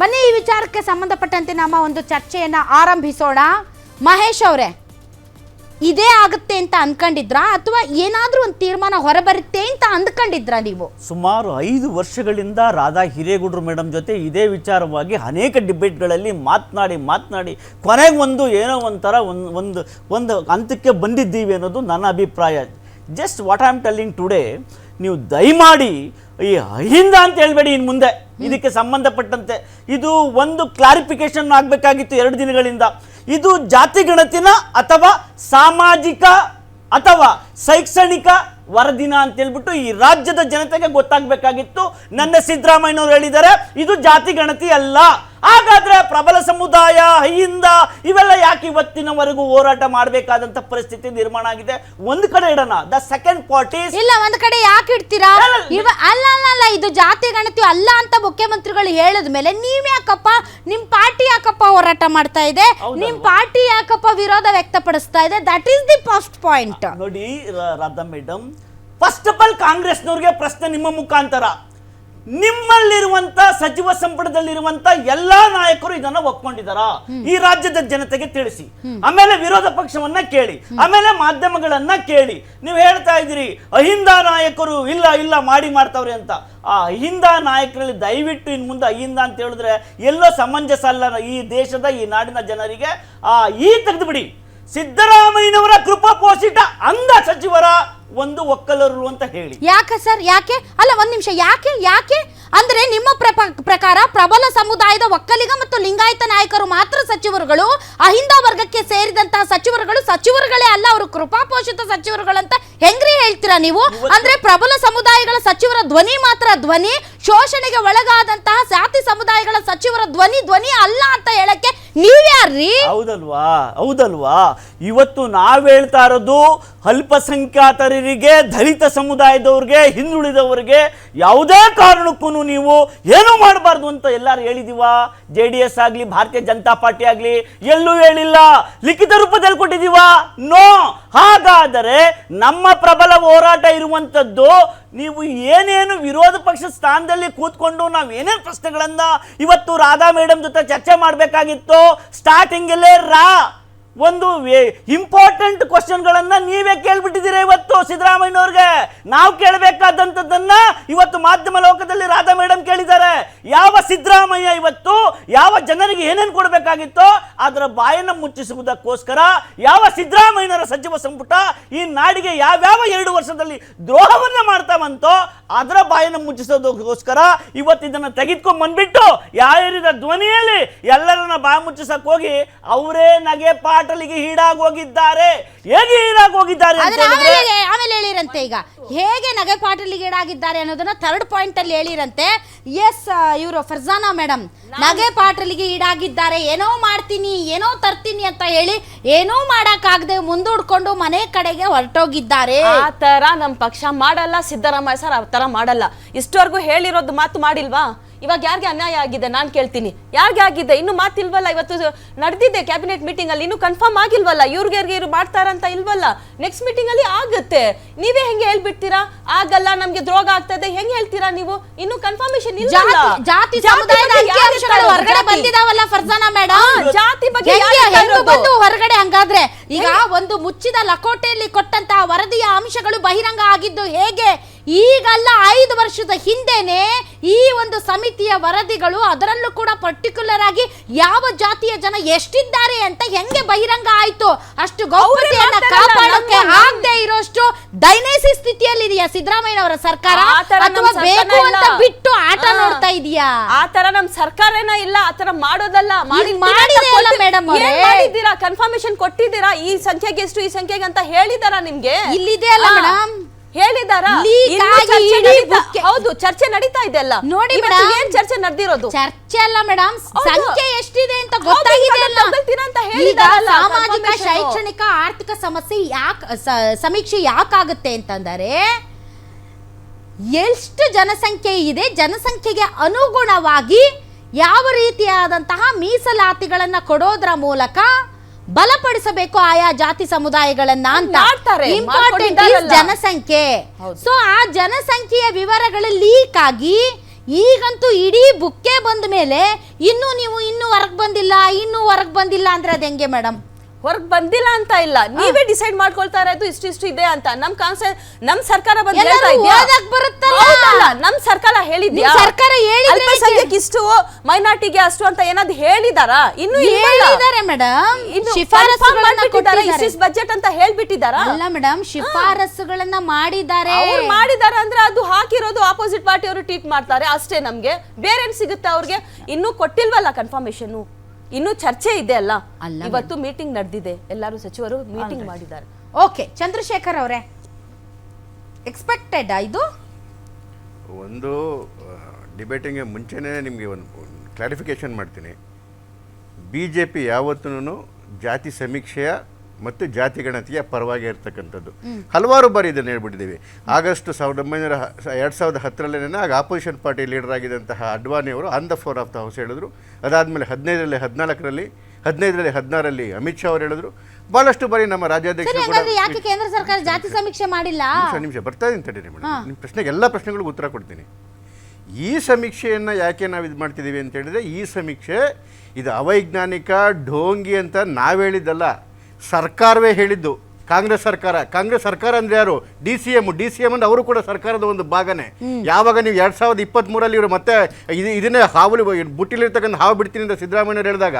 ಬನ್ನಿ ಈ ವಿಚಾರಕ್ಕೆ ಸಂಬಂಧಪಟ್ಟಂತೆ ನಮ್ಮ ಒಂದು ಚರ್ಚೆಯನ್ನ ಆರಂಭಿಸೋಣ. ಮಹೇಶ್ ಅವರೇ, ಇದೇ ಆಗುತ್ತೆ ಅಂತ ಅನ್ಕೊಂಡಿದ್ರಾ? ಅಥವಾ ಏನಾದರೂ ಒಂದು ತೀರ್ಮಾನ ಹೊರಬರುತ್ತೆ ಅಂತ ಅಂದ್ಕೊಂಡಿದ್ರಾ ನೀವು? ಸುಮಾರು ಐದು ವರ್ಷಗಳಿಂದ ರಾಧಾ ಹಿರೇಗೌಡರು ಮೇಡಮ್ ಜೊತೆ ಇದೇ ವಿಚಾರವಾಗಿ ಅನೇಕ ಡಿಬೇಟ್ಗಳಲ್ಲಿ ಮಾತನಾಡಿ ಮಾತನಾಡಿ, ಕೊನೆಗೆ ಒಂದು ಏನೋ ಒಂಥರ ಒಂದು ಒಂದು ಒಂದು ಹಂತಕ್ಕೆ ಬಂದಿದ್ದೀವಿ ಅನ್ನೋದು ನನ್ನ ಅಭಿಪ್ರಾಯ. Just what I am telling today, ನೀವು ದಯಮಾಡಿ ಈ ಅಹಿಂದ ಅಂತ ಹೇಳ್ಬೇಡಿ ಇನ್ನು ಮುಂದೆ. ಇದಕ್ಕೆ ಸಂಬಂಧಪಟ್ಟಂತೆ ಇದು ಒಂದು ಕ್ಲಾರಿಫಿಕೇಶನ್ ಆಗಬೇಕಾಗಿತ್ತು ಎರಡು ದಿನಗಳಿಂದ. ಇದು ಜಾತಿ ಗಣತಿನ ಅಥವಾ ಸಾಮಾಜಿಕ ಅಥವಾ ಶೈಕ್ಷಣಿಕ ವರದಿನ ಅಂತ ಹೇಳ್ಬಿಟ್ಟು ಈ ರಾಜ್ಯದ ಜನತೆಗೆ ಗೊತ್ತಾಗಬೇಕಾಗಿತ್ತು. ನನ್ನ ಸಿದ್ದರಾಮಯ್ಯನವರು ಹೇಳಿದ್ದಾರೆ ಇದು ಜಾತಿ ಗಣತಿ ಅಲ್ಲ. ಹಾಗಾದ್ರೆ ಪ್ರಬಲ ಸಮುದಾಯ ಅಹಿಂದ ಇವೆಲ್ಲ ಯಾಕೆ ಇವತ್ತಿನವರೆಗೂ ಹೋರಾಟ ಮಾಡಬೇಕಾದಂತ ಪರಿಸ್ಥಿತಿ ನಿರ್ಮಾಣ ಆಗಿದೆ? ಒಂದು ಕಡೆ ಇಡೋಣ. ದ ಸೆಕೆಂಡ್ ಪಾರ್ಟೀಸ್ ಇಲ್ಲ ಒಂದ್ ಕಡೆ ಯಾಕೆ ಇಡ್ತೀರಾ? ಅಲ್ಲ, ಇವ ಅಲ್ಲ ಇದು ಜಾತಿ ಗಣತಿ ಅಲ್ಲ ಅಂತ ಮುಖ್ಯಮಂತ್ರಿಗಳು ಹೇಳಿದ ಮೇಲೆ ನೀವ್ ಯಾಕಪ್ಪ ನಿಮ್ ಪಾರ್ಟಿ ಯಾಕಪ್ಪ ಹೋರಾಟ ಮಾಡ್ತಾ ಇದೆ? ನಿಮ್ ಪಾರ್ಟಿ ಯಾಕಪ್ಪ ವಿರೋಧ ವ್ಯಕ್ತಪಡಿಸ್ತಾ ಇದೆ? That is the first point ನೋಡಿ Radha madam first of all ಕಾಂಗ್ರೆಸ್ನವ್ರಿಗೆ ಪ್ರಶ್ನೆ ನಿಮ್ಮ ಮುಖಾಂತರ. ನಿಮ್ಮಲ್ಲಿರುವಂತ ಸಚಿವ ಸಂಪುಟದಲ್ಲಿರುವಂತ ಎಲ್ಲಾ ನಾಯಕರು ಇದನ್ನ ಒಪ್ಕೊಂಡಿದಾರ. ಈ ರಾಜ್ಯದ ಜನತೆಗೆ ತಿಳಿಸಿ. ಆಮೇಲೆ ವಿರೋಧ ಪಕ್ಷವನ್ನ ಕೇಳಿ. ಆಮೇಲೆ ಮಾಧ್ಯಮಗಳನ್ನ ಕೇಳಿ. ನೀವು ಹೇಳ್ತಾ ಇದ್ದೀರಿ ಅಹಿಂದ ನಾಯಕರು ಇಲ್ಲ ಇಲ್ಲ ಮಾಡಿ ಮಾಡ್ತಾವ್ರಿ ಅಂತ. ಆ ಅಹಿಂದ ನಾಯಕರಲ್ಲಿ ದಯವಿಟ್ಟು ಇನ್ ಮುಂದೆ ಅಹಿಂದ ಅಂತ ಹೇಳಿದ್ರೆ ಎಲ್ಲೋ ಸಮಂಜಸ ಅಲ್ಲ ಈ ದೇಶದ ಈ ನಾಡಿನ ಜನರಿಗೆ. ಆ ಈ ತೆಗೆದುಬಿಡಿ ಸಿದ್ದರಾಮಯ್ಯನವರ ಕೃಪಾ ಪೋಷಿತ ಅಂದ ಸಚಿವರ ಒಂದು ಒಕ್ಕಲರು ಅಂತ ಹೇಳಿ. ಯಾಕೆ ಸರ್? ಯಾಕೆ? ಅಲ್ಲ ಒಂದ್ ನಿಮಿಷ. ಯಾಕೆ? ಯಾಕೆ? ಅಂದ್ರೆ ನಿಮ್ಮ ಪ್ರಪ- ಪ್ರಕಾರ ಪ್ರಬಲ ಸಮುದಾಯದ ಒಕ್ಕಲಿಗ ಮತ್ತು ಲಿಂಗಾಯತ ನಾಯಕರು ಮಾತ್ರ ಸಚಿವರುಗಳು ಅಹಿಂದ ವರ್ಗಕ್ಕೆ ಸೇರಿದಂತಹ ಸಚಿವರುಗಳು ಸಚಿವರುಗಳೇ ಅಲ್ಲ ಅವರು ಕೃಪಾಪೋಷಿತ ಸಚಿವರುಗಳಂತ ಹೆಂಗ್ರಿ ಹೇಳ್ತೀರಾ ನೀವು? ಅಂದ್ರೆ ಪ್ರಬಲ ಸಮುದಾಯಗಳ ಸಚಿವರ ಧ್ವನಿ ಮಾತ್ರ ಧ್ವನಿ ಶೋಷಣೆಗೆ ಒಳಗಾದಂತಹ ಜಾತಿ ಸಮುದಾಯಗಳ ಸಚಿವರ ಧ್ವನಿ ಧ್ವನಿ ಅಲ್ಲ ಅಂತ ಹೇಳಕ್ಕೆ ನೀವ್ಯಾರ್ರಿ? ಹೌದಲ್ವಾ? ಹೌದಲ್ವಾ? ಇವತ್ತು ನಾವ್ ಹೇಳ್ತಾ ಇರೋದು ಅಲ್ಪಸಂಖ್ಯಾತರಿಗೆ, ದಲಿತ ಸಮುದಾಯದವ್ರಿಗೆ, ಹಿಂದುಳಿದವರಿಗೆ ಯಾವುದೇ ಕಾರಣಕ್ಕೂ ನೀವು ಏನು ಮಾಡಬಾರ್ದು ಅಂತ ಎಲ್ಲರೂ ಹೇಳಿದೀವ? ಜೆ ಡಿ ಎಸ್ ಆಗಲಿ, ಭಾರತೀಯ ಜನತಾ ಪಾರ್ಟಿ ಆಗಲಿ, ಎಲ್ಲೂ ಹೇಳಿಲ್ಲ. ಲಿಖಿತ ರೂಪದಲ್ಲಿ ಕೊಟ್ಟಿದೀವಾ? ನೋ. ಹಾಗಾದರೆ ನಮ್ಮ ಪ್ರಬಲ ಹೋರಾಟ ಇರುವಂಥದ್ದು ನೀವು ಏನೇನು ವಿರೋಧ ಪಕ್ಷ ಸ್ಥಾನದಲ್ಲಿ ಕೂತ್ಕೊಂಡು ನಾವು ಏನೇನು ಪ್ರಶ್ನೆಗಳನ್ನು ಇವತ್ತು ರಾಧಾ ಮೇಡಮ್ ಜೊತೆ ಚರ್ಚೆ ಮಾಡಬೇಕಾಗಿತ್ತು ಸ್ಟಾರ್ಟಿಂಗಲ್ಲೇ ರಾ. ಒಂದು ಇಂಪಾರ್ಟೆಂಟ್ ಕ್ವಶನ್ಗಳನ್ನು ನೀವೇ ಕೇಳ್ಬಿಟ್ಟಿದ್ದೀರಾ ಇವತ್ತು ಸಿದ್ದರಾಮಯ್ಯನವ್ರಿಗೆ? ನಾವು ಕೇಳಬೇಕಾದಂಥದ್ದನ್ನು ಇವತ್ತು ಮಾಧ್ಯಮ ಲೋಕದಲ್ಲಿ ರಾಧಾ ಮೇಡಮ್ ಕೇಳಿದ್ದಾರೆ. ಯಾವ ಸಿದ್ದರಾಮಯ್ಯ ಇವತ್ತು, ಯಾವ ಜನರಿಗೆ ಏನೇನು ಕೊಡಬೇಕಾಗಿತ್ತು ಅದರ ಬಾಯನ್ನು ಮುಚ್ಚಿಸುವುದಕ್ಕೋಸ್ಕರ ಯಾವ ಸಿದ್ದರಾಮಯ್ಯನವರ ಸಚಿವ ಸಂಪುಟ ಈ ನಾಡಿಗೆ ಯಾವ್ಯಾವ ಎರಡು ವರ್ಷದಲ್ಲಿ ದ್ರೋಹವನ್ನ ಮಾಡ್ತಾ ಬಂತೋ ಅದರ ಬಾಯನ್ನು ಮುಚ್ಚಿಸೋದಕ್ಕೋಸ್ಕರ ಇವತ್ತು ಇದನ್ನ ತೆಗೆದುಕೊಂಡ್ ಬಂದ್ಬಿಟ್ಟು ಯಾರಿದ ಧ್ವನಿಯಲ್ಲಿ ಎಲ್ಲರನ್ನ ಬಾಯಿ ಮುಚ್ಚಿಸಕ್ಕೆ ಹೋಗಿ ಅವರೇ ನಗೆ ಪಾಟಲಿಗೆ ಹೀಡಾಗಿ ಹೋಗಿದ್ದಾರೆ ಹೇಗೆ ಹೀಡಾಗಿ ಹೋಗಿದ್ದಾರೆ ಅಂತ ಹೇಳಿದ್ರೆ? ಆಮೇಲೆ ಆಮೇಲೆ ಹೇಳಿರಂತೆ ಈಗ. ಹೇಗೆ ನಗೆ ಪಾಟಲಿಗೀಡಾಗಿದ್ದಾರೆ ಅನ್ನೋದನ್ನ ಥರ್ಡ್ ಪಾಯಿಂಟ್ ಅಲ್ಲಿ ಹೇಳಿರಂತೆ. ಎಸ್ ಇವರು ಫರ್ಜಾನಾ ಮೇಡಮ್ ನಗೆ ಪಾಟಲಿಗೆ ಈಡಾಗಿದ್ದಾರೆ ಏನೋ ಮಾಡ್ತೀನಿ ಏನೋ ತರ್ತೀನಿ ಅಂತ ಹೇಳಿ ಏನೋ ಮಾಡಕ್ಕಾಗದೆ ಮುಂದೂಡ್ಕೊಂಡು ಮನೆ ಕಡೆಗೆ ಹೊರಟೋಗಿದ್ದಾರೆ. ಆ ತರ ನಮ್ ಪಕ್ಷ ಮಾಡಲ್ಲ ಸಿದ್ದರಾಮಯ್ಯ ಸರ್ ಆ ತರ ಮಾಡಲ್ಲ. ಇಷ್ಟವರೆಗೂ ಹೇಳಿರೋದು ಮಾತು ಮಾಡಿಲ್ವಾ? ಇವಾಗ ಯಾರಿಗೆ ಅನ್ಯಾಯ ಆಗಿದೆ ನಾನು ಕೇಳ್ತೀನಿ. ಯಾರಿಗೆ ಆಗಿದೆ? ಇನ್ನು ಮಾತಿಲ್ವಲ್ಲ ಇವತ್ತು ನಡೆದಿದೆ ಕ್ಯಾಬಿನೆಟ್ ಮೀಟಿಂಗ್ ಅಲ್ಲಿ ಇನ್ನು ಕನ್ಫರ್ಮ್ ಆಗಿಲ್ವಲ್ಲ? ಇವ್ರಿಗೆ ಇವ್ರು ಮಾಡ್ತಾರಂತ ಇಲ್ವಲ್ಲ? ನೆಕ್ಸ್ಟ್ ಮೀಟಿಂಗ್ ಅಲ್ಲಿ ಆಗುತ್ತೆ. ನೀವೇ ಹೆಂಗೆ ಹೇಳ್ಬಿಡ್ತೀರಾ? ಆಗಲ್ಲ ನಮ್ಗೆ ದ್ರೋಗ ಆಗ್ತದೆ. ಹೆಂಗ್ ಹೇಳ್ತೀರಾ ನೀವು? ಇನ್ನು ಕನ್ಫರ್ಮೇಶನ್ ಜಾತಿ ಜಾತಿ ಹೊರಗಡೆ ಬಂದಿದಾವಲ್ಲ ಫರ್ಜಾನಾ ಮೇಡಮ್ ಜಾತಿ ಬಗ್ಗೆ? ಬಂದು ಹೊರಗಡೆ ಹಂಗಾದ್ರೆ? ಈಗ ಒಂದು ಮುಚ್ಚಿದ ಲಕೋಟೆಯಲ್ಲಿ ಕೊಟ್ಟಂತಹ ವರದಿಯ ಅಂಶಗಳು ಬಹಿರಂಗ ಆಗಿದ್ದು ಹೇಗೆ? ಈಗಲ್ಲ ಐದು ವರ್ಷದ ಹಿಂದೆನೆ ಈ ಒಂದು ಸಮಿತಿಯ ವರದಿಗಳು ಅದರಲ್ಲೂ ಕೂಡ ಪರ್ಟಿಕ್ಯುಲರ್ ಆಗಿ ಯಾವ ಜಾತಿಯ ಜನ ಎಷ್ಟಿದ್ದಾರೆ ಅಂತ ಹೆಂಗೆ ಬಹಿರಂಗ ಆಯ್ತು? ಅಷ್ಟು ಮಾಡ್ತಾರಲ್ಲ, ಕಾಪಾಡೋಕೆ ಆಗದೆ ಇರೋಷ್ಟು ದೈನೇಸಿ ಸ್ಥಿತಿಯಲ್ಲಿ ಇದೆಯಾ ಸಿದ್ದರಾಮಯ್ಯನವರ ಸರ್ಕಾರ? ಆ ಥರ ನಮ್ಮ ಅಥವಾ ಬೇಕು ಸರ್ಕಾರ ಅಂತ ಬಿಟ್ಟು ಆಟ ನೋಡ್ತಾ ಇದೀಯಾ? ಆತರ ತರ ನಮ್ ಸರ್ಕಾರನ ಇಲ್ಲ ಆತರ ತರ ಮಾಡೋದಲ್ಲ. ಮೇಡಮ್ ಅವ್ರೇ. ಮಾಡಿದ್ದೀರಾ? ಕನ್ಫರ್ಮೇಶನ್ ಕೊಟ್ಟಿದ್ದೀರಾ? ಈ ಸಂಖ್ಯೆಗೆ ಎಷ್ಟು ಈ ಸಂಖ್ಯೆಗೆ ಅಂತ ಹೇಳಿದಾರ ನಿಮ್ಗೆ? ಇಲ್ಲಿದೆ ಅಲ್ಲ ಮೇಡಮ್ madam. ಹೌದು ಚರ್ಚೆ ನಡೀತಾ ಇದೆ ಅಲ್ಲ. ನೋಡಿ ಏನ್ ಚರ್ಚೆ ನಡೆದಿರೋದು? ಚರ್ಚೆ ಅಲ್ಲ ಮೇಡಮ್. ಸಂಖ್ಯೆ ಎಷ್ಟಿದೆ ಅಂತ ಗೊತ್ತಾಗಿದೆ ಸಾಮಾಜಿಕ ಶೈಕ್ಷಣಿಕ ಆರ್ಥಿಕ ಸಮಸ್ಯೆ ಯಾಕೆ ಸಮೀಕ್ಷೆ ಯಾಕಾಗುತ್ತೆ ಅಂತಂದರೆ ಎಷ್ಟು ಜನಸಂಖ್ಯೆ ಇದೆ ಜನಸಂಖ್ಯೆಗೆ ಅನುಗುಣವಾಗಿ ಯಾವ ರೀತಿಯಾದಂತಹ ಮೀಸಲಾತಿಗಳನ್ನ ಕೊಡೋದ್ರ ಮೂಲಕ ಬಲಪಡಿಸಬೇಕು ಆಯಾ ಜಾತಿ ಸಮುದಾಯಗಳನ್ನ ಅಂತ ಇಂಪಾರ್ಟೆಂಟ್. ಜನಸಂಖ್ಯೆ. ಸೊ ಆ ಜನಸಂಖ್ಯೆಯ ವಿವರಗಳು ಲೀಕ್ ಆಗಿ ಈಗಂತೂ ಇಡೀ ಬುಕ್ಕೆ ಬಂದ ಮೇಲೆ ಇನ್ನೂ ನೀವು ಇನ್ನೂ ಹೊರಗೆ ಬಂದಿಲ್ಲ ಇನ್ನೂ ಹೊರಗೆ ಬಂದಿಲ್ಲ ಅಂದ್ರೆ ಅದು ಹೆಂಗೆ ಮೇಡಮ್ ಹೊರಗ್ ಬಂದಿಲ್ಲ ಅಂತ ಇಲ್ಲ. ನೀವೇ ಡಿಸೈಡ್ ಮಾಡ್ಕೊಳ್ತಾ ಇರೋದು ಇಷ್ಟು ಇಷ್ಟು ಇದೆ ಅಂತ. ನಮ್ ಕಾನ್ಸೆಪ್ಟ್ ನಮ್ ಸರ್ಕಾರ ಬಂದ್ ಎಲ್ಲರೂ ಹೇಳ್ತಾ ಇದ್ಯಾ? ಓದಕ್ ಬರುತ್ತಲ್ಲ? ಹೌದಲ್ಲ, ನಮ್ ಸರ್ಕಾರ ಹೇಳಿದ್ಯಾ? ನಿಮ್ ಸರ್ಕಾರ ಹೇಳಿದ್ರೆ ಅಲ್ಪಸಂಖ್ಯಾಕ್ ಇಷ್ಟು ಮೈನಾರಿಟಿಗೆ ಅಷ್ಟು ಅಂತ ಏನಾದ್ರು ಹೇಳಿದಾರಾ? ಇನ್ನು ಹೇಳಿದ್ದಾರೆ ಮೇಡಮ್ ಶಿಫಾರಸುಗಳನ್ನ ಕೊಟ್ಟಿದ್ದಾರೆ. ಬಜೆಟ್ ಅಂತ ಹೇಳ್ಬಿಟ್ಟಿದಾರಾ? ಅಲ್ಲ ಮೇಡಮ್ ಶಿಫಾರಸುಗಳನ್ನ ಮಾಡಿದ್ದಾರೆ ಅವ್ರು ಮಾಡಿದಾರೆ ಅಂದ್ರೆ ಅದು ಹಾಕಿರೋದು ಆಪೋಸಿಟ್ ಪಾರ್ಟಿ ಅವರು ಟ್ವೀಟ್ ಮಾಡ್ತಾರೆ. ಅಷ್ಟೇ ನಮ್ಗೆ. ಬೇರೆ ಏನ್ ಸಿಗುತ್ತೆ ಅವ್ರಿಗೆ? ಇನ್ನೂ ಕೊಟ್ಟಿಲ್ವಲ್ಲ ಕನ್ಫರ್ಮೇಶನ್ ಇನ್ನೂ ಚರ್ಚೆ ಇದೆ ಅಲ್ಲ? ಅಲ್ಲ ಇವತ್ತು ಮೀಟಿಂಗ್ ನಡೆದಿದೆ. ಎಲ್ಲರೂ ಸಚಿವರು ಮೀಟಿಂಗ್ ಮಾಡಿದ್ದಾರೆ. ಓಕೆ ಚಂದ್ರಶೇಖರ್ ಅವರೇ ಎಕ್ಸ್ಪೆಕ್ಟೆಡ್ ಇದು? ಒಂದು ಡಿಬೇಟಿಂಗ್ ಮುಂಚೆನೇ ನಿಮಗೆ ಒಂದು ಕ್ಲಾರಿಫಿಕೇಷನ್ ಮಾಡ್ತೀನಿ. ಬಿ ಜೆ ಪಿ ಯಾವತ್ತೂ ಜಾತಿ ಸಮೀಕ್ಷೆಯ ಮತ್ತು ಜಾತಿ ಗಣತಿಯ ಪರವಾಗಿ ಇರ್ತಕ್ಕಂಥದ್ದು. ಹಲವಾರು ಬಾರಿ ಇದನ್ನು ಹೇಳ್ಬಿಟ್ಟಿದ್ದೀವಿ. ಆಗಸ್ಟ್ ಸಾವಿರದ ಒಂಬೈನೂರ ಎರಡು ಸಾವಿರದ ಹತ್ತರಲ್ಲೇನೆ ಆಗ ಆಪೋಸಿಷನ್ ಪಾರ್ಟಿ ಲೀಡರ್ ಆಗಿದ್ದಂತಹ ಅಡ್ವಾಣಿಯವರು on the floor of the house ಹೇಳಿದ್ರು. ಅದಾದಮೇಲೆ ಹದಿನೈದರಲ್ಲಿ ಹದಿನಾಲ್ಕರಲ್ಲಿ ಹದಿನೈದರಲ್ಲಿ ಹದಿನಾರಲ್ಲಿ ಅಮಿತ್ ಶಾ ಅವರು ಹೇಳಿದ್ರು. ಬಹಳಷ್ಟು ಬಾರಿ ನಮ್ಮ ರಾಜ್ಯಾಧ್ಯಕ್ಷ ರಾಜ್ಯಾಧ್ಯಕ್ಷರು ಕೂಡ ಯಾಕೆ ಕೇಂದ್ರ ಸರ್ಕಾರ ಜಾತಿ ಸಮೀಕ್ಷೆ ಮಾಡಿಲ್ಲ? ನಿಮಿಷ ನಿಮಿಷ ಬರ್ತಾ ಇದ್ದೀನಿ ತಡೀರಿ ಮೇಡಮ್. ನಿಮ್ಮ ಪ್ರಶ್ನೆಗೆ ಎಲ್ಲ ಪ್ರಶ್ನೆಗಳಿಗೂ ಉತ್ತರ ಕೊಡ್ತೀನಿ. ಈ ಸಮೀಕ್ಷೆಯನ್ನು ಯಾಕೆ ನಾವು ಇದು ಮಾಡ್ತಿದ್ದೀವಿ ಅಂತ ಹೇಳಿದ್ರೆ ಈ ಸಮೀಕ್ಷೆ ಇದು ಅವೈಜ್ಞಾನಿಕ ಢೋಂಗಿ ಅಂತ ನಾವು ಹೇಳಿದ್ದಲ್ಲ. ಸರ್ಕಾರವೇ ಹೇಳಿದ್ದು ಕಾಂಗ್ರೆಸ್ ಸರ್ಕಾರ. ಕಾಂಗ್ರೆಸ್ ಸರ್ಕಾರ ಅಂದ್ರೆ ಯಾರು? D C M. D C M ಅಂದ್ರೆ ಅವರು ಕೂಡ ಸರ್ಕಾರದ ಒಂದು ಭಾಗನೇ. ಯಾವಾಗ ನೀವು ಎರಡ್ ಸಾವಿರದ ಇಪ್ಪತ್ತ್ಮೂರಲ್ಲಿ ಇವರು ಮತ್ತೆ ಇದು ಇದನ್ನೇ ಹಾವಳಿ ಬುಟ್ಟಿಲಿರ್ತಕ್ಕಂಥ ಹಾವು ಬಿಡ್ತೀನಿ ಅಂತ ಸಿದ್ದರಾಮಯ್ಯ ಹೇಳಿದಾಗ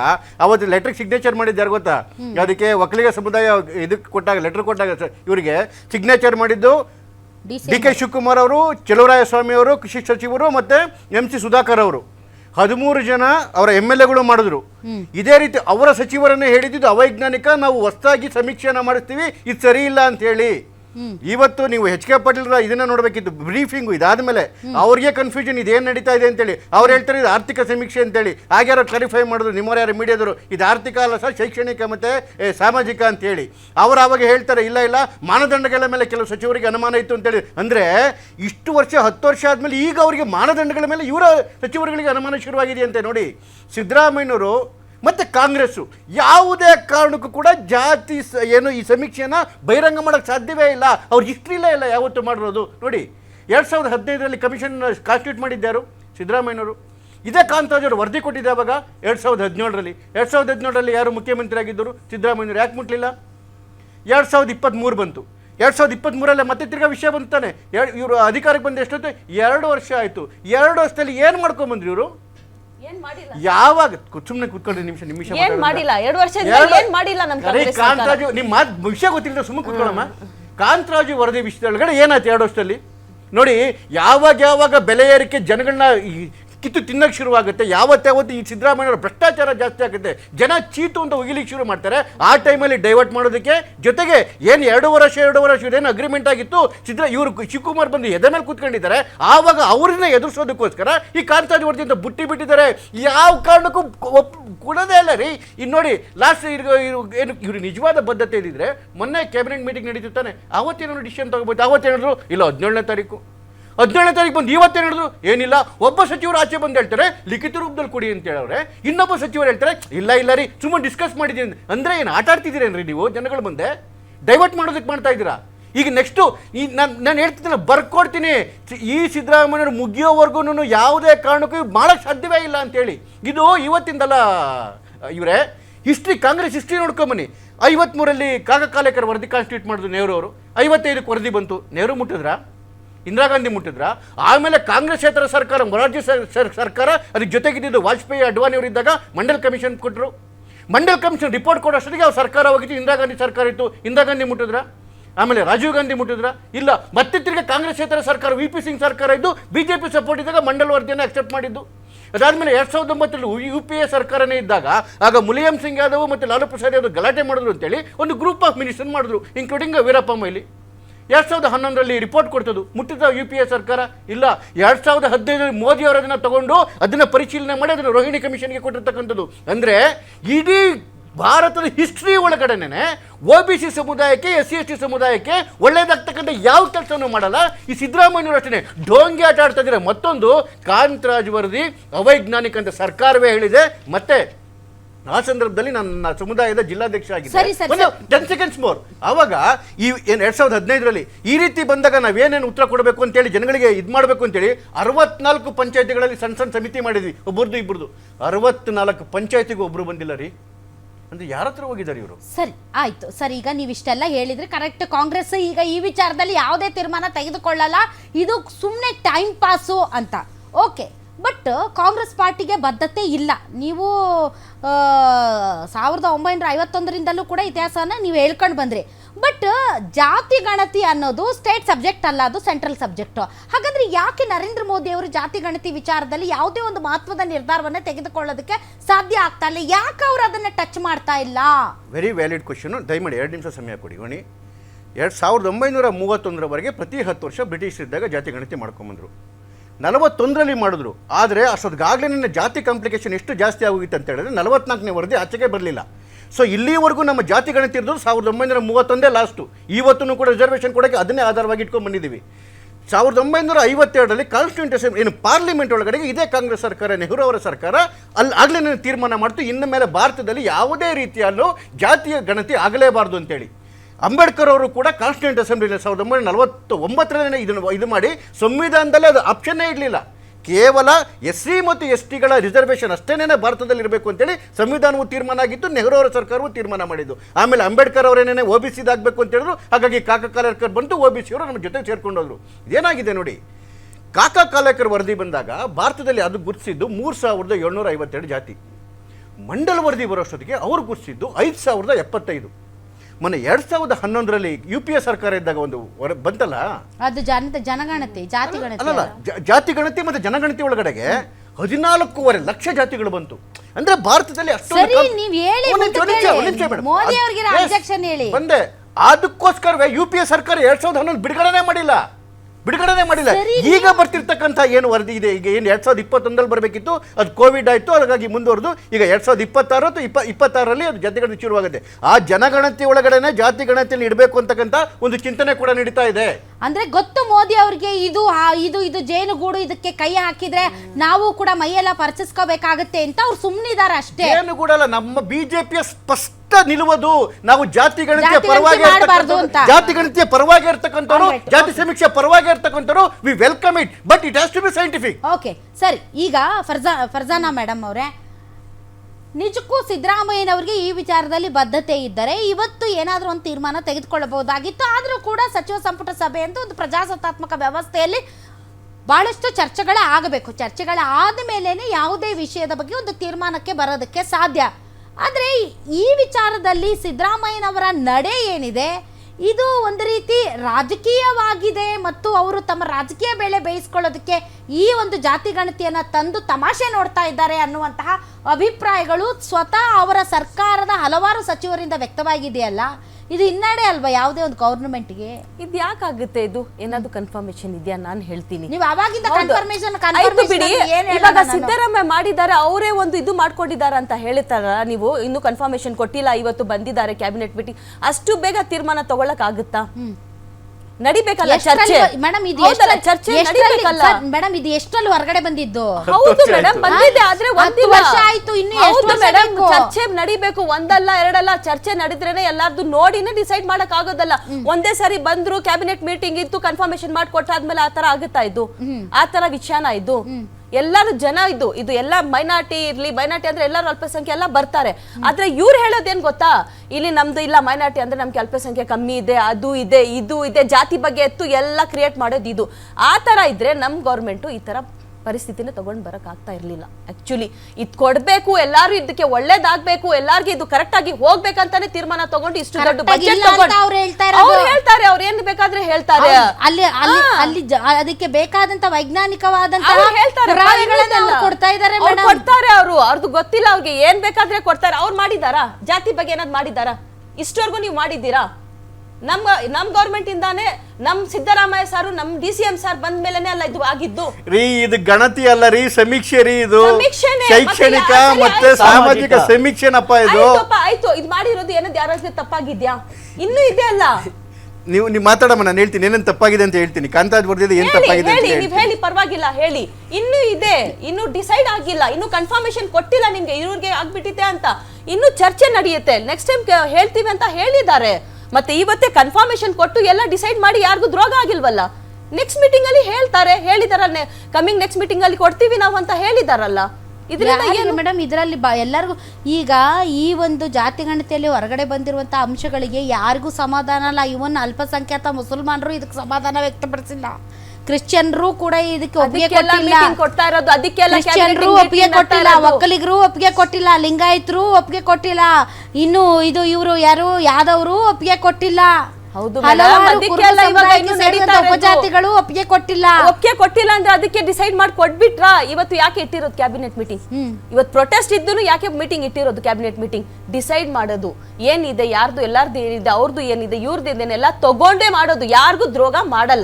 ಅವತ್ತು ಲೆಟರ್ ಸಿಗ್ನೇಚರ್ ಮಾಡಿದ್ದು ಯಾರು ಗೊತ್ತಾ ಅದಕ್ಕೆ ಒಕ್ಕಲಿಗ ಸಮುದಾಯ ಇದಕ್ಕೆ ಕೊಟ್ಟಾಗ ಲೆಟರ್ ಕೊಟ್ಟಾಗ ಇವರಿಗೆ ಸಿಗ್ನೇಚರ್ ಮಾಡಿದ್ದು ಡಿ ಕೆ ಶಿವಕುಮಾರ್ ಅವರು ಸ್ವಾಮಿ ಅವರು ಕೃಷಿ ಸಚಿವರು ಮತ್ತೆ ಎಂ ಸಿ ಸುಧಾಕರ್ ಅವರು. ಹದಿಮೂರು ಜನ ಅವರ ಎಂ ಎಲ್ ಎಗಳು ಮಾಡಿದ್ರು. ಇದೇ ರೀತಿ ಅವರ ಸಚಿವರನ್ನೇ ಹೇಳಿದ್ದು ಅವೈಜ್ಞಾನಿಕ ನಾವು ಹೊಸದಾಗಿ ಸಮೀಕ್ಷೆಯನ್ನು ಮಾಡಿಸ್ತೀವಿ ಇದು ಸರಿ ಇಲ್ಲ ಅಂತ ಹೇಳಿ. ಇವತ್ತು ನೀವು ಎಚ್ ಕೆ ಪಾಟೀಲ್ ಇದನ್ನ ನೋಡಬೇಕಿತ್ತು ಬ್ರೀಫಿಂಗು ಇದಾದ್ಮೇಲೆ ಅವ್ರಿಗೆ ಕನ್ಫ್ಯೂಷನ್ ಇದೇನು ನಡೀತಾ ಇದೆ ಅಂತೇಳಿ, ಅವ್ರು ಹೇಳ್ತಾರೆ ಇದು ಆರ್ಥಿಕ ಸಮೀಕ್ಷೆ ಅಂತೇಳಿ, ಹಾಗೆ ಯಾರು ಕ್ಲಾರಿಫೈ ಮಾಡಿದ್ರು, ನಿಮ್ಮವ್ರು ಯಾರು ಮೀಡಿಯಾದವರು ಇದು ಆರ್ಥಿಕ ಅಲ್ಲ ಸರ್, ಶೈಕ್ಷಣಿಕ ಮತ್ತೆ ಸಾಮಾಜಿಕ ಅಂತ ಹೇಳಿ ಅವ್ರು ಅವಾಗ ಹೇಳ್ತಾರೆ, ಇಲ್ಲ ಇಲ್ಲ, ಮಾನದಂಡಗಳ ಮೇಲೆ ಕೆಲವು ಸಚಿವರಿಗೆ ಅನುಮಾನ ಇತ್ತು ಅಂತೇಳಿ. ಅಂದ್ರೆ, ಇಷ್ಟು ವರ್ಷ, ಹತ್ತು ವರ್ಷ ಆದ್ಮೇಲೆ ಈಗ ಅವರಿಗೆ ಮಾನದಂಡಗಳ ಮೇಲೆ ಇವರ ಸಚಿವರುಗಳಿಗೆ ಅನುಮಾನ ಶುರುವಾಗಿದೆಯಂತೆ ನೋಡಿ, ಸಿದ್ದರಾಮಯ್ಯನವರು ಮತ್ತೆ ಕಾಂಗ್ರೆಸ್ಸು. ಯಾವುದೇ ಕಾರಣಕ್ಕೂ ಕೂಡ ಜಾತಿ ಏನು ಈ ಸಮೀಕ್ಷೆನ ಬಹಿರಂಗ ಮಾಡೋಕ್ಕೆ ಸಾಧ್ಯವೇ ಇಲ್ಲ. ಅವ್ರ ಹಿಸ್ಟ್ರಿಲೇ ಇಲ್ಲ ಯಾವತ್ತು ಮಾಡಿರೋದು. ನೋಡಿ, ಎರಡು ಸಾವಿರದ ಹದಿನೈದರಲ್ಲಿ ಕಮಿಷನ್ ಕಾನ್ಸ್ಟಿಟ್ಯೂಟ್ ಮಾಡಿದ್ದಾರು ಸಿದ್ದರಾಮಯ್ಯನವರು. ಇದೇ ಕಾಂತರಾಜ್ ಅವರು ವರದಿ ಕೊಟ್ಟಿದ್ದೆ ಅವಾಗ ಎರಡು ಸಾವಿರದ ಹದಿನೇಳರಲ್ಲಿ. ಎರಡು ಸಾವಿರದ ಹದಿನೇಳರಲ್ಲಿ ಯಾರು ಮುಖ್ಯಮಂತ್ರಿ ಆಗಿದ್ದರು ಸಿದ್ದರಾಮಯ್ಯನವರು. ಯಾಕೆ ಮುಟ್ಲಿಲ್ಲ? ಎರಡು ಸಾವಿರದ ಇಪ್ಪತ್ತ್ಮೂರು ಬಂತು. ಎರಡು ಸಾವಿರದ ಇಪ್ಪತ್ತ್ಮೂರಲ್ಲೇ ಮತ್ತೆ ತಿರ್ಗಾ ವಿಷಯ ಬಂತಾನೆ ಇವರು ಅಧಿಕಾರಕ್ಕೆ ಬಂದ ಎಷ್ಟೊತ್ತು? ಎರಡು ವರ್ಷ ಆಯಿತು. ಎರಡು ವರ್ಷದಲ್ಲಿ ಏನು ಮಾಡ್ಕೊಂಬಂದ್ರಿ ಇವರು? ಯಾವಾಗ? ಸುಮ್ಮನೆ ಕುತ್ಕೊಂಡ್ರೆ ನಿಮಿಷ ನಿಮಿಷ ಏನ್ ಮಾಡಿಲ್ಲ? ಎರಡು ವರ್ಷದಿಂದ ಏನ್ ಮಾಡಿಲ್ಲ ನಮ್ ಅರೆ, ಕಾಂಗ್ರೆಸ್ ಸರ್ಕಾರ? ಕಾಂತರಾಜು ನಿಮ್ಮ ಮಾತು ವಿಷಯ ಗೊತ್ತಿಲ್ಲ ಸುಮ್ಮನೆ ಕುತ್ಕೊಳ್ಳಮ್ಮ ಕಾಂತರಾಜು ವರದಿ ವಿಷಯದೊಳಗಡೆ ಏನಾಯ್ತು ಎರಡು ವರ್ಷದಲ್ಲಿ? ನೋಡಿ ಯಾವಾಗ ಯಾವಾಗ ಬೆಲೆ ಏರಿಕೆ ಜನಗಳನ್ನ ಈ- ಕಿತ್ತು ತಿನ್ನಕ್ಕೆ ಶುರುವಾಗುತ್ತೆ. ಯಾವತ್ತಾವತ್ತು ಈ ಸಿದ್ದರಾಮಯ್ಯವ್ರ ಭ್ರಷ್ಟಾಚಾರ ಜಾಸ್ತಿ ಆಗುತ್ತೆ. ಜನ ಚೀಟು ಅಂತ ಒಗಿಲಿಕ್ಕೆ ಶುರು ಮಾಡ್ತಾರೆ. ಆ ಟೈಮಲ್ಲಿ ಡೈವರ್ಟ್ ಮಾಡೋದಕ್ಕೆ ಜೊತೆಗೆ ಏನು ಎರಡು ವರ್ಷ ಎರಡು ವರ್ಷ ಏನು ಅಗ್ರಿಮೆಂಟ್ ಆಗಿತ್ತು. ಸಿದ್ಧ ಇವರು ಶಿವಕುಮಾರ್ ಬಂದು ಎದೆ ಮೇಲೆ ಕೂತ್ಕೊಂಡಿದ್ದಾರೆ. ಆವಾಗ ಅವ್ರನ್ನ ಎದುರಿಸೋದಕ್ಕೋಸ್ಕರ ಈ ಕಾಂತಾಜ್ ಅಂತ ಬುಟ್ಟಿ ಬಿಟ್ಟಿದ್ದಾರೆ. ಯಾವ ಕಾರಣಕ್ಕೂ ಒಪ್, ಕೊಡೋದೇ ಇಲ್ಲ ರೀ. ಇನ್ನು ನೋಡಿ ಲಾಸ್ಟ್ ಏನು, ಇವ್ರು ನಿಜವಾದ ಬದ್ಧತೆ ಇದ್ದಿದ್ರೆ ಮೊನ್ನೆ ಕ್ಯಾಬಿನೆಟ್ ಮೀಟಿಂಗ್ ನಡೀತಿರ್ತಾನೆ ಆವತ್ತೇನೋ ಡಿಸಿಷನ್ ತಗೋಬೋದು. ಅವತ್ತೇನಿದ್ರು, ಇಲ್ಲ ಹದಿನೇಳನೇ ತಾರೀಕು. ಹದಿನೇಳನೇ ತಾರೀಕು ಬಂದು ಇವತ್ತೇ ಹೇಳಿದ್ರು ಏನಿಲ್ಲ, ಒಬ್ಬ ಸಚಿವರು ಆಚೆ ಬಂದು ಹೇಳ್ತಾರೆ, ಲಿಖಿತ ರೂಪದಲ್ಲಿ ಕೊಡಿ ಅಂತ ಹೇಳವ್ರೆ. ಇನ್ನೊಬ್ಬ ಸಚಿವರು ಹೇಳ್ತಾರೆ, ಇಲ್ಲ ಇಲ್ಲ ರೀ ಸುಮ್ಮನೆ ಡಿಸ್ಕಸ್ ಮಾಡಿದ್ದೀನಿ ಅಂದ್ರೆ ಏನು, ಆಟ ಆಡ್ತಿದ್ದೀರೇನ್ರಿ ನೀವು ಜನಗಳ ಮುಂದೆ? ಡೈವರ್ಟ್ ಮಾಡೋದಕ್ಕೆ ಮಾಡ್ತಾ ಇದ್ದೀರಾ? ಈಗ ನೆಕ್ಸ್ಟು ಈ ನಾನು ನಾನು ಹೇಳ್ತಿದ್ದೀನಿ ಬರ್ಕೊಡ್ತೀನಿ. ಈ ಸಿದ್ದರಾಮಯ್ಯವ್ರು ಮುಗಿಯೋವರೆಗೂ ಯಾವುದೇ ಕಾರಣಕ್ಕೂ ಮಾಡೋಕ್ಕೆ ಸಾಧ್ಯವೇ ಇಲ್ಲ ಅಂತೇಳಿ. ಇದು ಇವತ್ತಿಂದಲ್ಲ, ಇವರೇ ಹಿಸ್ಟ್ರಿ ಕಾಂಗ್ರೆಸ್ ಹಿಸ್ಟ್ರಿ ನೋಡ್ಕೊಂಬನ್ನಿ ಐವತ್ಮೂರಲ್ಲಿ ಕಾಕಕಾಲೇಕರ್ ವರದಿ ಕಾನ್ಸ್ಟಿಟ್ಯೂಟ್ ಮಾಡಿದ್ರು ನೆಹರು ಅವರು. ಐವತ್ತೈದಕ್ಕೆ ವರದಿ ಬಂತು. ನೆಹರು ಮುಟ್ಟಿದ್ರಾ? ಇಂದಿರಾ ಗಾಂಧಿ ಮುಟ್ಟಿದ್ರ? ಆಮೇಲೆ ಕಾಂಗ್ರೆಸ್ಸೇತರ ಸರ್ಕಾರ, ಮೊರಾರ್ಜಿ ಸರ್- ಸರ್- ಸರ್ಕಾರ ಅದಕ್ಕೆ ಜೊತೆಗಿದ್ದು ವಾಜಪೇಯಿ ಅಡ್ವಾನಿ ಅವರು ಇದ್ದಾಗ ಮಂಡಲ್ ಕಮಿಷನ್ ಕೊಟ್ಟರು ಮಂಡಲ್ ಕಮಿಷನ್ ರಿಪೋರ್ಟ್ ಕೊಡೋ ಅವ್ರು ಸರ್ಕಾರ ಹೋಗಿತ್ತು ಇಂದಿರಾ ಗಾಂಧಿ ಸರ್ಕಾರ ಇತ್ತು. ಇಂದಿರಾ ಗಾಂಧಿ ಮುಟ್ಟಿದ್ರ? ಆಮೇಲೆ ರಾಜೀವ್ ಗಾಂಧಿ ಮುಟ್ಟಿದ್ರ? ಇಲ್ಲ. ಮತ್ತೆ ತಿರ್ಗಿ ಕಾಂಗ್ರೆಸ್ಸೇತರ ಸರ್ಕಾರ ವಿ ಪಿ ಸಿಂಗ್ ಸರ್ಕಾರ ಇದ್ದು ಬಿಜೆಪಿ ಸಪೋರ್ಟ್ ಇದ್ದಾಗ ಮಂಡಲ್ ವರದಿಯನ್ನು ಅಕ್ಸೆಪ್ಟ್ ಮಾಡಿದ್ದು. ಅದಾದಮೇಲೆ ಎರಡು ಸಾವಿರದ ಒಂಬತ್ತರಲ್ಲಿ ಯು ಪಿ ಎ ಸರ್ಕಾರನೇ ಇದ್ದಾಗ ಆಗ ಮುಲಿಯಂ ಸಿಂಗ್ ಯಾದವ್ ಮತ್ತು ಲಾಲು ಪ್ರಸಾದ್ ಯಾದವ್ ಗಲಾಟೆ ಮಾಡಿದ್ರು ಅಂತೇಳಿ ಒಂದು ಗ್ರೂಪ್ ಆಫ್ ಮಿನಿಸ್ಟರ್ ಮಾಡಿದ್ರು ಇನ್ಕ್ಲೂಡಿಂಗ್ ವೀರಪ್ಪ ಮೊಯ್ಲಿ. ಎರಡ್ ಸಾವಿರದ ಹನ್ನೊಂದರಲ್ಲಿ ರಿಪೋರ್ಟ್ ಕೊಡ್ತದ್ದು. ಮುಟ್ಟಿದ ಯು ಪಿ ಎ ಸರ್ಕಾರ? ಇಲ್ಲ. ಎರಡು ಸಾವಿರದ ಹದಿನೈದರಲ್ಲಿ ಮೋದಿ ಅವರು ಅದನ್ನ ತಗೊಂಡು ಅದನ್ನ ಪರಿಶೀಲನೆ ಮಾಡಿ ಅದನ್ನು ರೋಹಿಣಿ ಕಮಿಷನ್ಗೆ ಕೊಟ್ಟಿರ್ತಕ್ಕಂಥದ್ದು. ಅಂದ್ರೆ ಇಡೀ ಭಾರತದ ಹಿಸ್ಟ್ರಿ ಒಳಗಡೆನೇ ಒ ಬಿ ಸಿ ಸಮುದಾಯಕ್ಕೆ ಎಸ್ ಸಿ ಎಸ್ ಟಿ ಸಮುದಾಯಕ್ಕೆ ಒಳ್ಳೇದಾಗ್ತಕ್ಕಂಥ ಯಾವ ಕೆಲಸನೂ ಮಾಡಲ್ಲ. ಈ ಸಿದ್ದರಾಮಯ್ಯನವರು ಅಷ್ಟೇ ಡೋಂಗಿ ಆಟ ಆಡ್ತಾ ಇದ್ದಾರೆ. ಮತ್ತೊಂದು ಕಾಂತರಾಜ್ ವರದಿ ಅವೈಜ್ಞಾನಿಕ ಅಂತ ಸರ್ಕಾರವೇ ಹೇಳಿದೆ. ಮತ್ತೆ ಆ ಸಂದರ್ಭದಲ್ಲಿ ನನ್ನ ಸಮುದಾಯದ ಜಿಲ್ಲಾಧ್ಯಕ್ಷ ಆಗಿದ್ದೆ ಒಂದು ಟೆನ್ ಸೆಕೆಂಡ್ಸ್ ಮೋರ್. ಅವಾಗ ಈ ಏನು ಎರಡ್ ಸಾವಿರದ ಹದಿನೈದರಲ್ಲಿ ಈ ರೀತಿ ಬಂದಾಗ ನಾವೇನೇನು ಉತ್ತರ ಕೊಡಬೇಕು ಅಂತೇಳಿ ಜನಗಳಿಗೆ ಇದು ಮಾಡಬೇಕು ಅಂತೇಳಿ ಅರವತ್ನಾಲ್ಕು ಪಂಚಾಯತಿಗಳಲ್ಲಿ ಸಣ್ಣ ಸಣ್ಣ ಸಮಿತಿ ಮಾಡಿದ್ವಿ ಒಬ್ಬರದು ಇಬ್ಬರದು ಅರವತ್ನಾಲ್ಕು ಪಂಚಾಯತಿಗೂ ಒಬ್ರು ಬಂದಿಲ್ಲ ರೀ. ಅಂದ್ರೆ ಯಾರ ಹತ್ರ ಹೋಗಿದ್ದಾರೆ ಇವರು? ಸರಿ ಆಯ್ತು. ಸರ್ ಈಗ ನೀವು ಇಷ್ಟೆಲ್ಲ ಹೇಳಿದ್ರೆ ಕರೆಕ್ಟ್ ಕಾಂಗ್ರೆಸ್ ಈಗ ಈ ವಿಚಾರದಲ್ಲಿ ಯಾವುದೇ ತೀರ್ಮಾನ ತೆಗೆದುಕೊಳ್ಳಲ್ಲ. ಇದು ಸುಮ್ಮನೆ ಟೈಮ್ ಪಾಸು ಅಂತ. ಓಕೆ ಬಟ್ ಕಾಂಗ್ರೆಸ್ ಪಾರ್ಟಿಗೆ ಬದ್ಧತೆ ಇಲ್ಲ. ನೀವು ಸಾವಿರದ ಒಂಬೈನೂರ ಐವತ್ತೊಂದರಿಂದಲೂ ಕೂಡ ಇತಿಹಾಸನ ನೀವು ಹೇಳ್ಕೊಂಡು ಬಂದ್ರಿ. ಬಟ್ ಜಾತಿ ಗಣತಿ ಅನ್ನೋದು ಸ್ಟೇಟ್ ಸಬ್ಜೆಕ್ಟ್ ಅಲ್ಲ, ಅದು ಸೆಂಟ್ರಲ್ ಸಬ್ಜೆಕ್ಟು ಹಾಗಾದ್ರೆ ಯಾಕೆ ನರೇಂದ್ರ ಮೋದಿ ಅವರು ಜಾತಿ ಗಣತಿ ವಿಚಾರದಲ್ಲಿ ಯಾವುದೇ ಒಂದು ಮಹತ್ವದ ನಿರ್ಧಾರವನ್ನು ತೆಗೆದುಕೊಳ್ಳೋದಕ್ಕೆ ಸಾಧ್ಯ ಆಗ್ತಾ ಇಲ್ಲ? ಯಾಕೆ ಅವರು ಅದನ್ನು ಟಚ್ ಮಾಡ್ತಾ ಇಲ್ಲ? ವೆರಿ ವ್ಯಾಲಿಡ್ ಕ್ವಶನು ದಯಮಾಡಿ ಎರಡು ನಿಮಿಷ ಸಮಯ ಕೊಡಿ ಎರಡು ಸಾವಿರದ ಒಂಬೈನೂರ ಮೂವತ್ತೊಂದರವರೆಗೆ ಪ್ರತಿ ಹತ್ತು ವರ್ಷ ಬ್ರಿಟಿಷ್ ಇದ್ದಾಗ ಜಾತಿ ಗಣತಿ ಮಾಡ್ಕೊಂಬಂದರು. ನಲವತ್ತೊಂದರಲ್ಲಿ ಮಾಡಿದ್ರು. ಆದರೆ ಅಷ್ಟೊತ್ತಿಗಾಗಲೇ ನನ್ನ ಜಾತಿ ಕಾಂಪ್ಲಿಕೇಶನ್ ಎಷ್ಟು ಜಾಸ್ತಿ ಆಗೋಗಿತ್ತು ಅಂತ ಹೇಳಿದ್ರೆ ನಲವತ್ನಾಲ್ಕನೇ ವರದಿ ಆಚೆಗೆ ಬರಲಿಲ್ಲ. ಸೊ ಇಲ್ಲಿವರೆಗೂ ನಮ್ಮ ಜಾತಿ ಗಣತಿ ಇರೋದು ಸಾವಿರದ ಒಂಬೈನೂರ ಮೂವತ್ತೊಂದೇ ಲಾಸ್ಟು ಇವತ್ತೂ ಕೂಡ ರಿಸರ್ವೇಷನ್ ಕೊಡೋಕ್ಕೆ ಅದನ್ನೇ ಆಧಾರವಾಗಿ ಇಟ್ಕೊಂಡು ಬಂದಿದ್ದೀವಿ. ಸಾವಿರದ ಒಂಬೈನೂರ ಐವತ್ತೆರಡರಲ್ಲಿ ಕಾನ್ಸ್ಟಿಟ್ಯೂಂಟ್ ಅಸೆಂಬ್ಲಿ ಏನು ಪಾರ್ಲಿಮೆಂಟ್ ಒಳಗಡೆ ಇದೇ ಕಾಂಗ್ರೆಸ್ ಸರ್ಕಾರ, ನೆಹರು ಅವರ ಸರ್ಕಾರ ಅಲ್ಲಿ ಆಗಲೇ ತೀರ್ಮಾನ ಮಾಡ್ತು. ಇನ್ನು ಮೇಲೆ ಭಾರತದಲ್ಲಿ ಯಾವುದೇ ರೀತಿಯಲ್ಲೂ ಜಾತಿಯ ಗಣತಿ ಆಗಲೇಬಾರ್ದು ಅಂತೇಳಿ. ಅಂಬೇಡ್ಕರ್ ಅವರು ಕೂಡ ಕಾನ್ಸ್ಟಿಟ್ಯೂಂಟ್ ಅಸೆಂಬ್ಲಿಯಲ್ಲಿ ಸಾವಿರದ ಒಂಬೈನೂರ ನಲವತ್ತು ಒಂಬತ್ತರಲ್ಲೇ ಇದನ್ನು ಇದು ಮಾಡಿ ಸಂವಿಧಾನದಲ್ಲೇ ಅದು ಆಪ್ಷನ್ನೇ ಇರಲಿಲ್ಲ. ಕೇವಲ ಎಸ್ ಸಿ ಮತ್ತು ಎಸ್ ಟಿಗಳ ರಿಸರ್ವೇಷನ್ ಅಷ್ಟೇನೇ ಭಾರತದಲ್ಲಿ ಇರಬೇಕು ಅಂತೇಳಿ ಸಂವಿಧಾನವು ತೀರ್ಮಾನ ಆಗಿತ್ತು, ನೆಹರು ಅವರ ಸರ್ಕಾರವು ತೀರ್ಮಾನ ಮಾಡಿದ್ದು. ಆಮೇಲೆ ಅಂಬೇಡ್ಕರ್ ಅವರೇನೇ ಒ ಬಿ ಸಿದಾಗಬೇಕು ಅಂತ ಹೇಳಿದ್ರು, ಹಾಗಾಗಿ ಕಾಕ ಕಾಲೇಕರ್ ಬಂತು ಒ ಬಿ ಸಿ ಅವರು ನಮ್ಮ ಜೊತೆ ಸೇರ್ಕೊಂಡೋದ್ರು. ಇದೇನಾಗಿದೆ ನೋಡಿ, ಕಾಕ ಕಾಲೇಕರ್ ವರದಿ ಬಂದಾಗ ಭಾರತದಲ್ಲಿ ಅದು ಗುರುತಿಸಿದ್ದು ಮೂರು ಸಾವಿರದ ಏಳ್ನೂರ ಐವತ್ತೆರಡು ಜಾತಿ. ಮಂಡಲ ವರದಿ ಬರೋಷ್ಟೊತ್ತಿಗೆ ಅವರು ಗುರುತಿಸಿದ್ದು ಐದು ಸಾವಿರದ ಎಪ್ಪತ್ತೈದು. ಮೊನ್ನೆ ಎರಡ್ ಸಾವಿರದ ಹನ್ನೊಂದರಲ್ಲಿ ಯು ಪಿ ಎ ಸರ್ಕಾರ ಇದ್ದಾಗ ಒಂದು ವರ ಬಂತಲ್ಲ ಅದು ಜನ ಜನಗಣತಿ ಜಾತಿ ಗಣತಿ ಅಲ್ಲಲ್ಲ ಜ- ಜಾತಿ ಗಣತಿ ಮತ್ತೆ ಜನಗಣತಿ ಒಳಗಡೆಗೆ ಹದಿನಾಲ್ಕೂವರೆ ಲಕ್ಷ ಜಾತಿಗಳು ಬಂತು ಅಂದ್ರೆ ಭಾರತದಲ್ಲಿ ಅಷ್ಟೊಂದು ಸರಿ, ಕಂ- ನೀವ್ ಹೇಳಿ ಒಂದ್ ನಿಮಿಷ, ಮುಂದಕ್ಕೆ ಒಂದ್ ನಿಮಿಷ, ಹೇಳಿ. ಮೇಡಮ್. ಮೋದಿ ಅದ್- ಅವ್ರಿಗಿರೋ yes, objection ಹೇಳಿ. ಬಂದೆ ಅದಕ್ಕೋಸ್ಕರವೇ ಯು ಪಿ ಎ ಸರ್ಕಾರ ಎರಡ್ ಸಾವಿರದ ಹನ್ನೊಂದು ಬಿಡುಗಡೆನೇ ಮಾಡಿಲ್ಲ ಬಿಡುಗಡೆನೇ ಮಾಡಿಲ್ಲ. ಈಗ ಬರ್ತಿರ್ತಕ್ಕಂಥ ಏನು ವರದಿ ಇದೆ? ಈಗ ಏನು ಎರಡ್ ಸಾವಿರದ ಇಪ್ಪತ್ತೊಂದಲ್ಲಿ ಬರಬೇಕಿತ್ತು ಅದು ಕೋವಿಡ್ ಆಯಿತು ಹಾಗಾಗಿ ಮುಂದುವರೆದು ಈಗ ಎರಡ್ ಸಾವಿರದ ಇಪ್ಪತ್ತಾರು ಅಥವಾ ಇಪ್ಪ ಇಪ್ಪತ್ತಾರರಲ್ಲಿ ಅದು ಜನಗಣತಿ ಶುರುವಾಗುತ್ತೆ. ಆ ಜನಗಣತಿ ಒಳಗಡೆನೆ ಜಾತಿ ಗಣತಿಯಲ್ಲಿ ಇಡಬೇಕು ಅಂತಕ್ಕಂಥ ಒಂದು ಚಿಂತನೆ ಕೂಡ ನಡೀತಾ ಇದೆ. ಅಂದ್ರೆ ಗೊತ್ತು ಮೋದಿ ಅವ್ರಿಗೆ ಇದು ಇದು ಇದು ಜೇನುಗೂಡು ಇದಕ್ಕೆ ಕೈ ಹಾಕಿದ್ರೆ ನಾವು ಕೂಡ ಮೈಯೆಲ್ಲ ಪರ್ಚಿಸ್ಕೋಬೇಕಾಗತ್ತೆ ಅಂತ ಅವ್ರು ಸುಮ್ಮನಿದ್ದಾರೆ ಅಷ್ಟೇ. ಜೇನುಗೂಡಲ್ಲ ನಮ್ಮ ಬಿಜೆಪಿಯ ಸ್ಪಷ್ಟ ನಿಲುವುದು ನಾವು ಜಾತಿ ಗಣತಿಯ ಪರವಾಗಿ. ಜಾತಿ ಗಣತಿಯ ಪರವಾಗಿ ಇರ್ತಕ್ಕಂಥವ್ರು ಜಾತಿ ಸಮೀಕ್ಷೆ ಪರವಾಗಿ ಇರ್ತಕ್ಕಂಥವ್ರು we welcome it but it has to be scientific okay ಸರಿ ಈಗ ಫರ್ಜಾ ಫರ್ಜಾನಾ ಮೇಡಮ್ ಅವರೇ ನಿಜಕ್ಕೂ ಸಿದ್ದರಾಮಯ್ಯನವರಿಗೆ ಈ ವಿಚಾರದಲ್ಲಿ ಬದ್ಧತೆ ಇದ್ದರೆ ಇವತ್ತು ಏನಾದರೂ ಒಂದು ತೀರ್ಮಾನ ತೆಗೆದುಕೊಳ್ಳಬಹುದಾಗಿತ್ತು. ಆದರೂ ಕೂಡ ಸಚಿವ ಸಂಪುಟ ಸಭೆ ಅಂತ ಒಂದು ಪ್ರಜಾಸತ್ತಾತ್ಮಕ ವ್ಯವಸ್ಥೆಯಲ್ಲಿ ಬಹಳಷ್ಟು ಚರ್ಚೆಗಳ ಆಗಬೇಕು. ಚರ್ಚೆಗಳ ಆದ ಮೇಲೇನೆ ಯಾವುದೇ ವಿಷಯದ ಬಗ್ಗೆ ಒಂದು ತೀರ್ಮಾನಕ್ಕೆ ಬರೋದಕ್ಕೆ ಸಾಧ್ಯ. ಆದರೆ ಈ ವಿಚಾರದಲ್ಲಿ ಸಿದ್ದರಾಮಯ್ಯನವರ ನಡೆ ಏನಿದೆ? ಇದು ಒಂದು ರೀತಿ ರಾಜಕೀಯವಾಗಿದೆ ಮತ್ತು ಅವರು ತಮ್ಮ ರಾಜಕೀಯ ಬೆಳೆ ಬೇಯಿಸ್ಕೊಳ್ಳೋದಕ್ಕೆ ಈ ಒಂದು ಜಾತಿ ಗಣತಿಯನ್ನು ತಂದು ತಮಾಷೆ ನೋಡ್ತಾ ಇದ್ದಾರೆ ಅನ್ನುವಂತಹ ಅಭಿಪ್ರಾಯಗಳು ಸ್ವತಃ ಅವರ ಸರ್ಕಾರದ ಹಲವಾರು ಸಚಿವರಿಂದ ವ್ಯಕ್ತವಾಗಿದೆಯಲ್ಲ. ಇದು ಹಿನ್ನಡೆ ಅಲ್ವಾ ಯಾವುದೇ ಒಂದು ಗೌರ್ಮೆಂಟ್ಗೆ ಇದು ಯಾಕಾಗುತ್ತೆ ಇದು? ಏನಾದ್ರು ಕನ್ಫರ್ಮೇಶನ್ ಇದೆಯಾ? ನಾನು ಹೇಳ್ತೀನಿ. ನೀವು ಅವಾಗಿಂದ ಹೌದು. ಕನ್ಫರ್ಮೇಶನ್ ಆಯ್ತು ಬಿಡಿ. ಇವಾಗ ಸಿದ್ದರಾಮಯ್ಯ ಮಾಡಿದ್ದಾರೆ ಅವರೇ ಒಂದು ಇದು ಮಾಡ್ಕೊಂಡಿದ್ದಾರೆ ಅಂತ ಹೇಳ್ತಾರ ನೀವು. ಇನ್ನು ಕನ್ಫರ್ಮೇಶನ್ ಕೊಟ್ಟಿಲ್ಲ ಇವತ್ತು ಬಂದಿದ್ದಾರೆ ಕ್ಯಾಬಿನೆಟ್ ಮೀಟಿಂಗ್ ಅಷ್ಟು ಬೇಗ ತೀರ್ಮಾನ ತಗೊಳಕ್ ಆಗುತ್ತಾ ನಡಿಬೇಕಲ್ಲ ಚರ್ಚೆ? ಮೇಡಮ್ ಇದು ಹೌದಲ್ಲ, ಚರ್ಚೆ ನಡಿಬೇಕಲ್ಲ? ಮೇಡಮ್ ಇದು ಎಷ್ಟರಲ್ಲಿ ಹೊರಗಡೆ ಬಂದಿದ್ದು? ಹೌದು ಮೇಡಮ್. ಬಂದಿದೆ ಆದ್ರೆ ಹತ್ತು ಒಂದಿಲ್ಲ. ವರ್ಷ ಆಯ್ತು, ಇನ್ನು ಎಷ್ಟು ಹೌದು ವರ್ಷ ಮೇಡಮ್ ಬೇಕು? ಚರ್ಚೆ ನಡಿಬೇಕು ಒಂದಲ್ಲ ಎರಡಲ್ಲ ಚರ್ಚೆ ನಡೆದ್ರೇನೆ ಎಲ್ಲಾರ್ದು ನೋಡಿನೇ ಡಿಸೈಡ್ ಮಾಡಕ್ ಆಗೋದಲ್ಲ ಒಂದೇ ಸಾರಿ ಬಂದ್ರು ಕ್ಯಾಬಿನೆಟ್ ಮೀಟಿಂಗ್ ಇತ್ತು ಕನ್ಫರ್ಮೇಶನ್ ಮಾಡ್ಕೊಟ್ಟಾದ್ಮೇಲೆ ಆ ತರ ಆಗುತ್ತಾ ಇದು ಆ ತರ ವಿಷಯನ ಇದು ಎಲ್ಲಾರು ಜನ ಇದು ಇದು ಎಲ್ಲ ಮೈನಾರ್ಟಿ ಇರ್ಲಿ ಮೈನಾರ್ಟಿ ಅಂದ್ರೆ ಎಲ್ಲರೂ ಅಲ್ಪಸಂಖ್ಯೆ ಎಲ್ಲ ಬರ್ತಾರೆ. ಆದ್ರೆ ಇವ್ರು ಹೇಳೋದೇನ್ ಗೊತ್ತಾ? ಇಲ್ಲಿ ನಮ್ದು ಇಲ್ಲ ಮೈನಾರ್ಟಿ ಅಂದ್ರೆ ನಮ್ಗೆ ಅಲ್ಪಸಂಖ್ಯೆ ಕಮ್ಮಿ ಇದೆ, ಅದು ಇದೆ, ಇದು ಇದೆ, ಜಾತಿ ಬಗ್ಗೆ ಎತ್ತು ಎಲ್ಲ ಕ್ರಿಯೇಟ್ ಮಾಡೋದು ಇದು. ಆ ತರ ಇದ್ರೆ ನಮ್ ಗೌರ್ಮೆಂಟ್ ಈ ತರ ಪರಿಸ್ಥಿತಿನ ತಗೊಂಡ್ ಬರಕ್ ಆಗ್ತಾ ಇರ್ಲಿಲ್ಲ. ಆಕ್ಚುಲಿ ಇದ್ ಕೊಡ್ಬೇಕು ಎಲ್ಲಾರು ಇದಕ್ಕೆ ಒಳ್ಳೇದಾಗ್ಬೇಕು ಎಲ್ಲಾರ್ಗೆ ಇದು ಕರೆಕ್ಟ್ ಆಗಿ ಹೋಗ್ಬೇಕಂತಾನೆ ತೀರ್ಮಾನ ತಗೊಂಡು ಇಷ್ಟು ದೊಡ್ಡ ಬಜೆಟ್ ತಗೊಂಡು ಅವ್ರು ಅವ್ರು ಹೇಳ್ತಾರೆ ಅವ್ರು ಏನ್ ಬೇಕಾದ್ರೆ ಹೇಳ್ತಾರೆ. ಅಲ್ಲಿ ಅಲ್ಲಿ ಅಲ್ಲಿ ಜ- ಅದಕ್ಕೆ ಬೇಕಾದಂತ ವೈಜ್ಞಾನಿಕವಾದಂತ ಅವ್ರು ಹೇಳ್ತಾರೆ ಪುರಾವೆಗಳನ್ನ ಅವ್ರು ಕೊಡ್ತಾ ಇದ್ದಾರೆ ಅವ್ರು ಮೇಡಮ್ ಕೊಡ್ತಾರೆ ಅವರು. ಅವ್ರದ್ದು ಗೊತ್ತಿಲ್ಲ ಅವ್ರಿಗೆ ಏನ್ ಬೇಕಾದ್ರೆ ಕೊಡ್ತಾರೆ. ಅವ್ರು ಮಾಡಿದಾರಾ? ಜಾತಿ ಬಗ್ಗೆ ಏನಾದ್ರು ಮಾಡಿದಾರಾ? ಇಷ್ಟವರೆಗೂ ನೀವು ಮಾಡಿದ್ದೀರಾ? ನಮ್ಮ ನಮ್ ಗೌರ್ಮೆಂಟ್ ಇಂದಾನೆ ನಮ್ ಸಿದ್ದರಾಮಯ್ಯ ಸಾರು ನಮ್ ಡಿ ಸಿ ಎಂ ಸಾರ್ ಬಂದ ಮೇಲೆನೆ ಅಲ್ಲ ಇದು ಆಗಿದ್ದು. ರೀ ಇದು ಗಣತಿ ಅಲ್ಲ ರೀ ಸಮೀಕ್ಷೆ ರೀ ಇದು. ಸಮೀಕ್ಷೆನೇ. ಶೈಕ್ಷಣಿಕ ಮತ್ತೆ ಸಾಮಾಜಿಕ. ಸಮೀಕ್ಷೆನಪ್ಪ ಇದು. ಆಯ್ತಪ್ಪ ಆಯ್ತು. ಇದು ಮಾಡಿರೋದು ಏನದು ಯಾರಾದ್ರೂ ತಪ್ಪಾಗಿದ್ಯಾ? ಇನ್ನು ಇದೆ ಅಲ್ಲ. ನೀವು ನೀವು ಮಾತಾಡಮ್ಮ ನಾನು ಹೇಳ್ತೀನಿ. ಏನೇನು ತಪ್ಪಾಗಿದೆ ಅಂತ ಹೇಳ್ತೀನಿ. ಕಾಂತಾಜ್ ಬರ್ದಿದೆ ಏನು ಹೇಳಿ ತಪ್ಪಾಗಿದೆ ಅಂತ ಹೇಳಿ ಹೇಳ್ತೀನಿ. ನೀವ್ ಹೇಳಿ ಪರವಾಗಿಲ್ಲ ಹೇಳಿ. ಇನ್ನು ಇದೆ. ಇನ್ನು ಡಿಸೈಡ್ ಆಗಿಲ್ಲ. ಇನ್ನು ಕನ್ಫರ್ಮೇಶನ್ ಕೊಟ್ಟಿಲ್ಲ ನಿಮ್ಗೆ. ಇವ್ರಿಗೆ ಆಗ್ಬಿಟ್ಟಿದೆ ಅಂತ. ಇನ್ನು ಚರ್ಚೆ ನಡೆಯುತ್ತೆ. ನೆಕ್ಸ್ಟ್ ಟೈಮ್ ಹೇಳ್ತೀವಿ ಅಂತ ಹೇಳಿದ್ದಾರೆ. ಮತ್ತೆ ಇವತ್ತೇ ಕನ್ಫರ್ಮೇಶನ್ ಕೊಟ್ಟು ಎಲ್ಲ ಡಿಸೈಡ್ ಮಾಡಿ ಯಾರಿಗೂ ದ್ರೋಗ ಆಗಿಲ್ವಲ್ಲ? ನೆಕ್ಸ್ಟ್ ಮೀಟಿಂಗ್ ಅಲ್ಲಿ ಹೇಳ್ತಾರೆ ಹೇಳಿದಾರಲ್ಲ ಕಮಿಂಗ್ ನೆಕ್ಸ್ಟ್ ಮೀಟಿಂಗ್ ಅಲ್ಲಿ ಕೊಡ್ತೀವಿ ನಾವು ಅಂತ ಹೇಳಿದಾರಲ್ಲ? ಮೇಡಮ್ ಇದರಲ್ಲಿ ಬ ಎಲ್ಲರಿಗೂ ಈಗ ಈ ಒಂದು ಜಾತಿ ಗಣತಿಯಲ್ಲಿ ಹೊರಗಡೆ ಬಂದಿರುವಂತಹ ಅಂಶಗಳಿಗೆ ಯಾರಿಗೂ ಸಮಾಧಾನ ಅಲ್ಲ. ಇವನ್ ಅಲ್ಪಸಂಖ್ಯಾತ ಮುಸಲ್ಮಾನರು ಇದಕ್ಕೆ ಸಮಾಧಾನ ವ್ಯಕ್ತಪಡಿಸಿಲ್ಲ. ಕ್ರಿಶ್ಚಿಯನ್ರು ಕೂಡ ಇದಕ್ಕೆ ಒಪ್ಪಿಗೆ ಕೊಟ್ಟಿಲ್ಲ. ಕೊಡ್ತಾ ಇರೋದು ಅದಕ್ಕೆಲ್ಲ ಕ್ರಿಶ್ಚಿಯನ್ರು ಒಪ್ಪಿಗೆ ಕೊಟ್ಟಿಲ್ಲ. ಒಕ್ಕಲಿಗರು ಒಪ್ಪಿಗೆ ಕೊಟ್ಟಿಲ್ಲ ಲಿಂಗಾಯತರು ಒಪ್ಪಿಗೆ ಕೊಟ್ಟಿಲ್ಲ. ಇನ್ನು ಇದು ಇವರು ಯಾರು ಯಾದವರು ಒಪ್ಪಿಗೆ ಕೊಟ್ಟಿಲ್ಲ. ಉಪಜಾತಿಗಳು ಒಪ್ಪಿಗೆ ಕೊಟ್ಟಿಲ್ಲ. ಒಪ್ಪಿಗೆ ಕೊಟ್ಟಿಲ್ಲ ಅಂದ್ರೆ ಅದಕ್ಕೆ ಡಿಸೈಡ್ ಮಾಡಿ ಕೊಟ್ಬಿಟ್ರಾ? ಇವತ್ತು ಯಾಕೆ ಇಟ್ಟಿರೋದು ಕ್ಯಾಬಿನೆಟ್ ಮೀಟಿಂಗ್ ಇವತ್ತು ಪ್ರೊಟೆಸ್ಟ್ ಇದ್ದು ಯಾಕೆ ಮೀಟಿಂಗ್ ಇಟ್ಟಿರೋದು ಕ್ಯಾಬಿನೆಟ್ ಮೀಟಿಂಗ್ ಡಿಸೈಡ್ ಮಾಡೋದು. ಏನಿದೆ ಯಾರ್ದು ಎಲ್ಲಾರ್ದು ಏನಿದೆ ಅವ್ರದ್ದು ಏನಿದೆ ಇವ್ರದ್ದು ಏನೆಲ್ಲ ತಗೊಂಡೇ ಮಾಡೋದು. ಯಾರಿಗೂ ದ್ರೋಗ ಮಾಡಲ್ಲ.